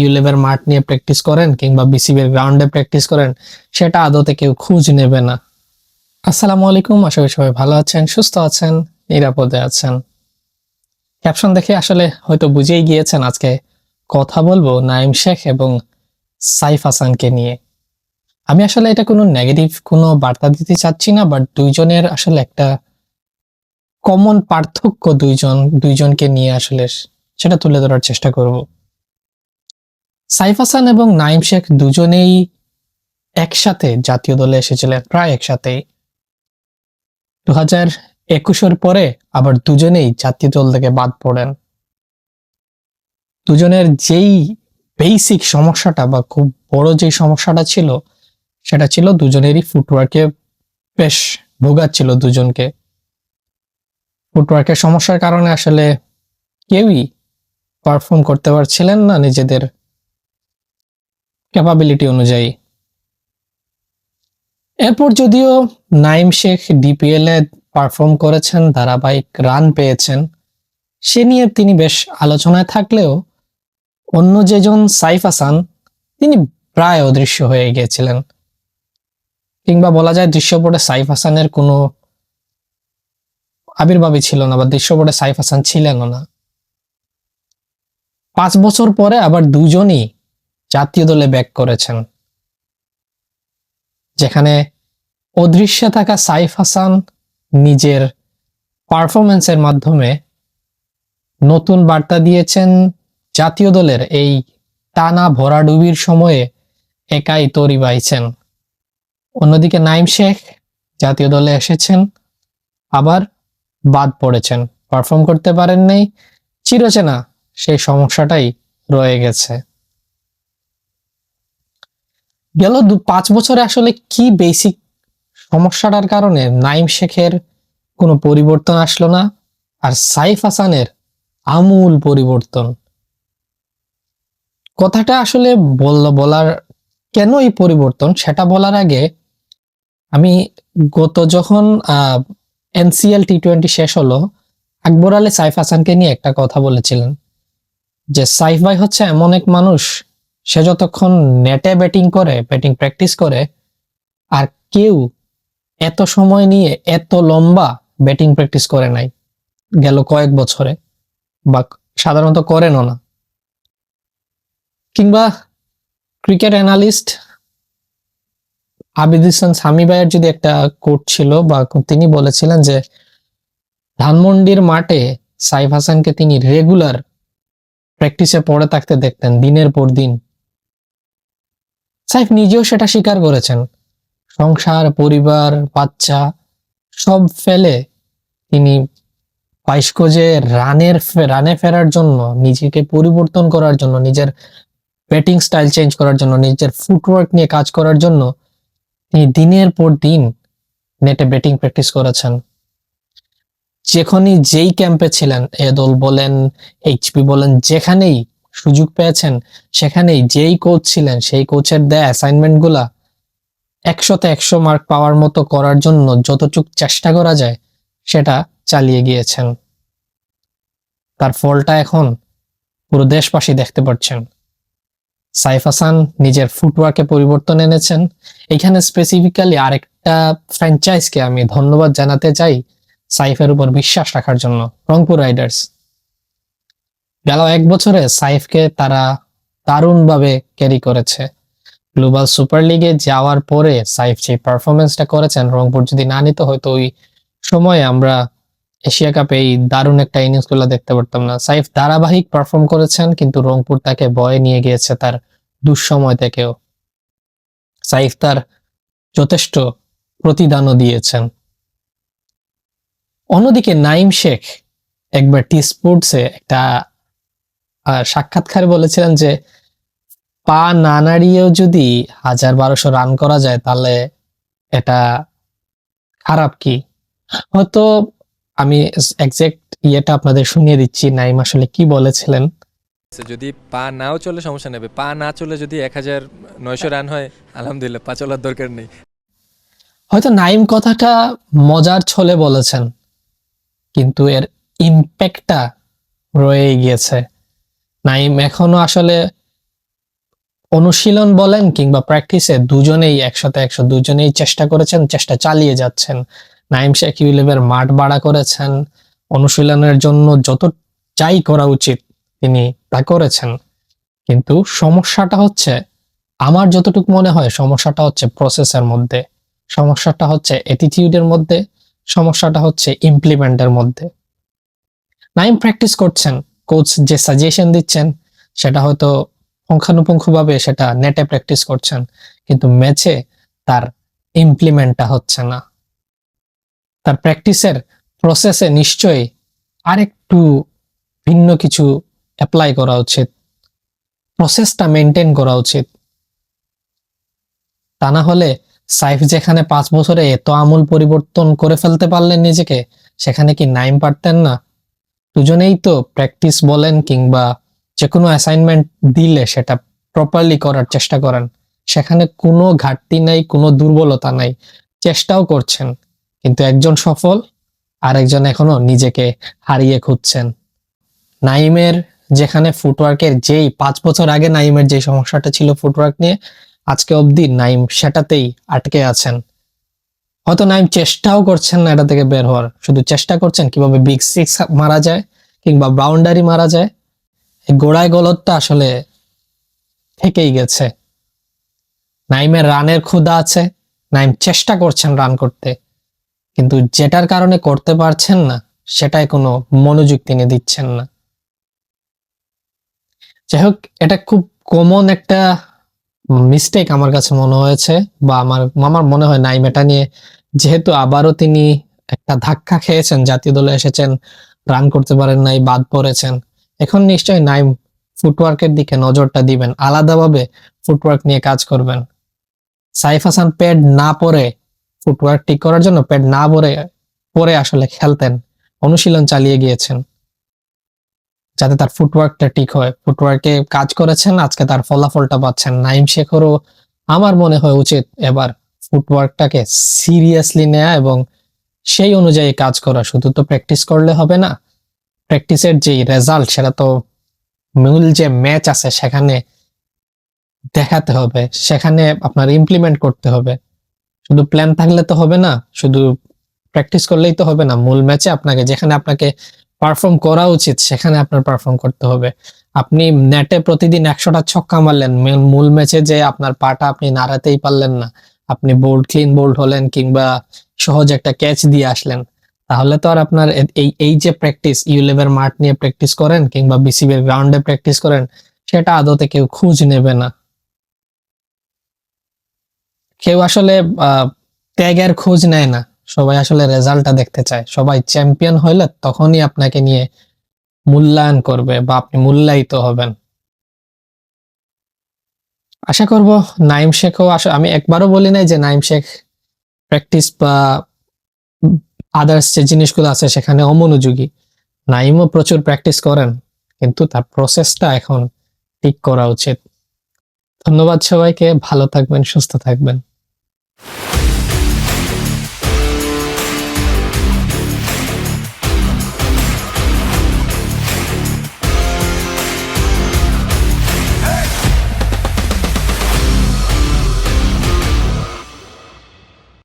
ইউলেভের মাঠ নিয়ে প্র্যাকটিস করেন কিংবা বিসিবির গ্রাউন্ডে প্র্যাকটিস করেন, সেটা আদতে কেউ খোঁজ নেবে না। আসসালামু আলাইকুম, আশা করি সবাই ভালো আছেন, সুস্থ আছেন, নিরাপদে আছেন। ক্যাপশন দেখে আসলে হয়তো বুঝেই গিয়েছেন আজকে কথা বলব নাইম শেখ এবং সাইফ হাসানকে নিয়ে। আমি আসলে এটা কোনো নেগেটিভ কোনো বার্তা দিতে চাচ্ছি না বাট দুইজনের আসলে একটা কমন পার্থক্য দুইজন, দুইজনকে নিয়ে আসলে সেটা তুলে ধরার চেষ্টা করব। সাইফ হাসান এবং নাইম শেখ দুজনেই একসাথে জাতীয় দলে এসেছিলেন, প্রায় একসাথেই। দু হাজার একুশের পরে আবার দুজনেই জাতীয় দল থেকে বাদ পড়েন। দুজনের যেই বেসিক সমস্যাটা বা খুব বড় যে সমস্যাটা ছিল, সেটা ছিল দুজনেরই ফুটওয়ার্কে বেশ ভোগাচ্ছিল দুজনকে। ফুটওয়ার্কের সমস্যার কারণে আসলে কেউই পারফর্ম করতে পারছিলেন না নিজেদের ক্যাপাবিলিটি অনুযায়ী। এরপর যদিও নাইম শেখ ডিপিএল এ পারফর্ম করেছেন, ধারাবাহিক রান পেয়েছেন, সে নিয়ে তিনি বেশ আলোচনায় থাকলেও অন্য যেজন সাইফ হাসান, তিনি প্রায় অদৃশ্য হয়ে গিয়েছিলেন। কিংবা বলা যায় দৃশ্যপটে সাইফ হাসানের কোনো আবির্ভাবই ছিল না বা দৃশ্যপটে সাইফ হাসান ছিলেনও না। পাঁচ বছর পরে আবার দুজনই জাতীয় দলে ব্যাক করেছেন। যেখানে অদৃশ্যে থাকা সাইফ হাসান নিজের পারফরমেন্সের মাধ্যমে নতুন বার্তা দিয়েছেন জাতীয় দলের এই টানা ভরাডুবির সময়ে একাই তরি বাইছেন। অন্যদিকে নাইম শেখ জাতীয় দলে এসেছেন, আবার বাদ পড়েছেন। পারফর্ম করতে পারেন নাই চিরচেনা সেই সমস্যাটাই রয়ে গেছে। গেল পাঁচ বছরে আসলে কি বেসিক সমস্যাটার কারণে নাইম শেখের কোনো পরিবর্তন আসলো না? আর সাইফ হাসানের আমূল পরিবর্তন। কথাটা আসলে বলল বলার কেন এই পরিবর্তন? সেটা বলার আগে আমি গত যখন এনসিএল টি টোয়েন্টি শেষ হলো, আকবর আলী সাইফ হাসানকে নিয়ে একটা কথা বলেছিলেন যে, সাইফ ভাই হচ্ছে এমন এক মানুষ সে যতক্ষণ নেটে ব্যাটিং করে ব্যাটিং প্র্যাকটিস করে, আর কেউ এত সময় নিয়ে এত লম্বা ব্যাটিং প্র্যাকটিস করে নাই, গেল কয়েক বছরে, বা সাধারণত করেনও না। কিংবা ক্রিকেট অ্যানালিস্ট আবিদ ইসলাম সামি ভাইয়ের যদি একটা কোট ছিল, বা তিনি বলেছিলেন যে, ধানমন্ডির মাঠে সাইফ হাসানকে তিনি রেগুলার প্র্যাকটিসে পড়ে থাকতে দেখতেন, দিনের পর দিন। সাইফ নিজেও সেটা স্বীকার করেছেন। সংসার, পরিবার, বাচ্চা সব ফেলে তিনি বাইশ গজে রানের রানে ফেরার জন্য, নিজেকে পরিবর্তন করার জন্য, নিজের ব্যাটিং স্টাইল চেঞ্জ করার জন্য, নিজের ফুটওয়ার্ক নিয়ে কাজ করার জন্য তিনি দিনের পর দিন নেটে ব্যাটিং প্র্যাকটিস করেছেন। যখনই যেই ক্যাম্পে ছিলেন, এ দল বলেন এইচপি বলেন, যেখানেই সুযোগ পেয়েছেন, সেখানেই যেই কোচ ছিলেন, সেই কোচের দেয় অ্যাসাইনমেন্টগুলা একশোতে একশো মার্ক পাওয়ার মতো করার জন্য যতটুক চেষ্টা করা যায়, সেটা চালিয়ে গিয়েছেন। তার ফলটা এখন পুরো দেশবাসী দেখতে পাচ্ছেন। সাইফ হাসান নিজের ফুটওয়ার্কে পরিবর্তন এনেছেন। এখানে স্পেসিফিক্যালি আরেকটা ফ্র্যাঞ্চাইজকে আমি ধন্যবাদ জানাতে চাই সাইফের উপর বিশ্বাস রাখার জন্য, রংপুর রাইডার্স গেল এক বছরে সাইফকে তারা দারুণভাবে ক্যারি করেছে। গ্লোবাল সুপার লিগে যাওয়ার পরে সাইফ যে পারফরমেন্সটা করেছেন রংপুর যদি না নিত হয়তো ওই সময়ে আমরা এশিয়া কাপে এই দারুণ একটা ইনিংসগুলো দেখতে পারতাম না। সাইফ ধারাবাহিক পারফর্ম করেছেন, কিন্তু রংপুর তাকে বয়ে নিয়ে গিয়েছে তার দুঃসময় থেকেও। সাইফ তার যথেষ্ট প্রতিদানও দিয়েছেন। অন্যদিকে নাইম শেখ একবার টি স্পোর্টসে একটা সাক্ষাৎকারে বলেছিলেন যে পা না নাড়িয়েও যদি হাজার বারোশো রান করা যায় তাহলে এটা খারাপ কি? হয়তো আমি এক্সাক্ট ইয়েটা আপনাদের শুনিয়ে দিচ্ছি নাইম আসলে কি বলেছিলেন? যদি পা নাও চলে সমস্যা নেবে পা না চলে যদি এক হাজার নয়শো রান হয় আলহামদুলিল্লাহ পা চলার দরকার নেই। হয়তো নাইম কথাটা মজার ছলে বলেছেন কিন্তু এর ইম্প্যাক্টটা রয়ে গিয়েছে। নাইম এখনও আসলে অনুশীলন বলেন কিংবা প্র্যাকটিসে দুজনেই একসাথে একশো দুজনেই চেষ্টা করেছেন, চেষ্টা চালিয়ে যাচ্ছেন। নাইম শেখ ইউলেভের মাঠ বাড়া করেছেন। অনুশীলনের জন্য যত যাই করা উচিত তিনি তা করেছেন। কিন্তু সমস্যাটা হচ্ছে, আমার যতটুকু মনে হয় সমস্যাটা হচ্ছে প্রসেসের মধ্যে। সমস্যাটা হচ্ছে অ্যাটিটিউডের মধ্যে, সমস্যাটা হচ্ছে ইমপ্লিমেন্টের মধ্যে। নাইম প্র্যাকটিস করছেন। কোচ যে সাজেশন দিচ্ছেন, সেটা হয়তো পুঙ্খানুপুঙ্খভাবে সেটা নেটে প্র্যাকটিস করছেন, কিন্তু ম্যাচে তার ইমপ্লিমেন্টটা হচ্ছে না। তার প্র্যাকটিসের প্রসেসে নিশ্চয়ই আরেকটু ভিন্ন কিছু অ্যাপ্লাই করা উচিত প্রসেসটা মেনটেন করা উচিত। তা না হলে সাইফ যেখানে পাঁচ বছরে এত আমূল পরিবর্তন করে ফেলতে পারলেন নিজেকে, সেখানে কি নাইম পারতেন না? দুজনেই তো প্র্যাকটিস বলেন কিংবা যে কোনো অ্যাসাইনমেন্ট দিলে সেটা প্রপারলি করার চেষ্টা করেন। সেখানে কোনো ঘাটতি নাই, কোনো দুর্বলতা নাই। চেষ্টাও করছেন, কিন্তু একজন সফল, আরেকজন এখনও নিজেকে হারিয়ে খুঁজছেন। নাইমের যেখানে ফুটওয়ার্কের যেই পাঁচ বছর আগে নাইমের যে সমস্যাটা ছিল ফুটওয়ার্ক নিয়ে, আজকে অবধি নাইম সেটাতেই আটকে আছেন। হয়তো নাইম চেষ্টাও করছেন না এটা থেকে বের হওয়ার। শুধু চেষ্টা করছেন কীভাবে বিগ সিক্স মারা যায় কিংবা বাউন্ডারি মারা যায়। এই গোড়ায় গলতটা আসলে থেকেই গেছে। নাইমের রানের ক্ষুধা আছে, নাইম চেষ্টা করছেন রান করতে। কিন্তু যেটার কারণে করতে পারছেন না, সেটাই কোনো মনোযোগ তিনি দিচ্ছেন না। যাই হোক, এটা খুব কমন একটা মিস্টেক আমার কাছে মনে হয়েছে বা আমার আমার মনে হয় নাইম এটা নিয়ে যেহেতু আবারও তিনি একটা ধাক্কা খেয়েছেন, জাতীয় দলে এসেছেন, রান করতে পারেন নাই, বাদ পড়েছেন। এখন নিশ্চয়ই নাইম ফুটওয়ার্কের দিকে নজরটা দিবেন, আলাদাভাবে ফুটওয়ার্ক নিয়ে কাজ করবেন। সাইফ হাসান প্যাড না পরে ফুটওয়ার্ক ঠিক করার জন্য প্যাড না পরে পরে আসলে খেলতেন, অনুশীলন চালিয়ে গিয়েছেন। যাতে তার ফুটওয়ার্কটা ঠিক হয়। ফুটওয়ার্কে কাজ করেছেন, আজকে তার ফলাফলটা পাচ্ছেন। নাইম শেখরও আমার মনে হয় উচিত এবার ফুটওয়ার্কটাকে সিরিয়াসলি নেয়া এবং সেই অনুযায়ী কাজ করা। শুধু তো প্র্যাকটিস করলে হবে না প্র্যাকটিসের যে রেজাল্ট সেটা তো মূল যে ম্যাচ আছে সেখানে দেখাতে হবে, সেখানে আপনার ইমপ্লিমেন্ট করতে হবে। শুধু প্ল্যান থাকলে তো হবে না, শুধু প্র্যাকটিস করলেই তো হবে না। মূল ম্যাচে আপনাকে, যেখানে আপনাকে পারফর্ম করা উচিত, সেখানে আপনার পারফর্ম করতে হবে। আপনি নেটে প্রতিদিন একশোটা ছক্কা মারলেন, মূল- মূল ম্যাচে যে আপনার পাটা আপনি নাড়াতেই পারলেন না। আপনি বোল্ড ক্লিন বোল্ড হলেন কিংবা সহজ একটা ক্যাচ দিয়ে আসলেন, তাহলে তো আর আপনার এই এই যে প্র্যাকটিস ইউলেভের মাঠ নিয়ে প্র্যাকটিস করেন কিংবা বিসিবির গ্রাউন্ডে প্র্যাকটিস করেন, সেটা আদতে কেউ খোঁজ নেবে না। কেউ আসলে ত্যাগের খোঁজ নেয় না, সবাই আসলে রেজাল্টটা দেখতে চায়। সবাই চ্যাম্পিয়ন হইলে তখনই আপনাকে নিয়ে মূল্যায়ন করবে বা আপনি মূল্যায়িত হবেন। আশা করব নাইম শেখও আসলে আমি একবারও বলি নাই যে নাইম শেখ প্র্যাকটিস বা আদার্স যে জিনিসগুলো আছে সেখানে অমনোযোগী। নাইমও প্রচুর প্র্যাকটিস করেন, কিন্তু তার প্রসেসটা এখন ঠিক করা উচিত। ধন্যবাদ সবাইকে, ভালো থাকবেন, সুস্থ থাকবেন।